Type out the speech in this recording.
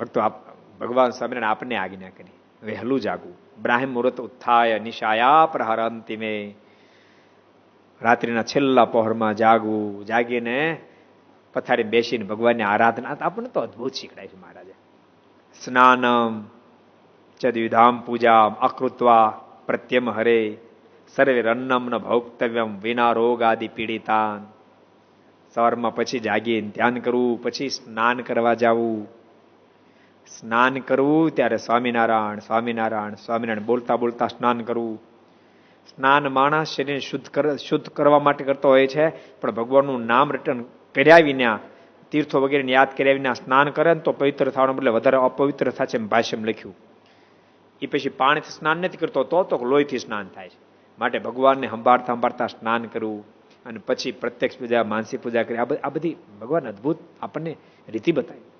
ભક્તો આપ ભગવાન સ્વામિનારાયણ આપને આજ્ઞા કરી. વહેલું જાગવું બ્રાહ્મ મુહૂર્ત ઉત્થાય, નિશાયા પ્રહાર અંતિમે રાત્રિના છેલ્લા પહોરમાં જાગવું જાગીને પથારી બેસીને ભગવાનની આરાધના. આપણને તો અદ્ભુત શીખડાય છે મહારાજે. સ્નાનમ, ચદવિધામ પૂજા અકૃત્વા પ્રત્યમ હરે. સર્વે રન્નમ ન ભોક્તવ્યમ વિના રોગ આદિ પીડિતાન. સવારમાં પછી જાગીને ધ્યાન કરવું, પછી સ્નાન કરવા જવું. સ્નાન કરવું ત્યારે સ્વામિનારાયણ સ્વામિનારાયણ સ્વામિનારાયણ બોલતા બોલતા સ્નાન કરવું. સ્નાન માણસ શરીર શુદ્ધ શુદ્ધ કરવા માટે કરતો હોય છે, પણ ભગવાનનું નામ રટન કર્યા વિના, તીર્થો વગેરે યાદ કર્યા વિના સ્નાન કરે ને તો પવિત્ર થવાનું બદલે વધારે અપવિત્ર છે એમ ભાષ્યમ લખ્યું. એ પછી પાણીથી સ્નાન નથી કરતો તો તો લોહીથી સ્નાન થાય છે. માટે ભગવાનને સંભાળતા સંભાળતા સ્નાન કરવું અને પછી પ્રત્યક્ષ પૂજા માનસી પૂજા કરી. આ બધી ભગવાન અદ્ભુત આપણને રીતિ બતાવી.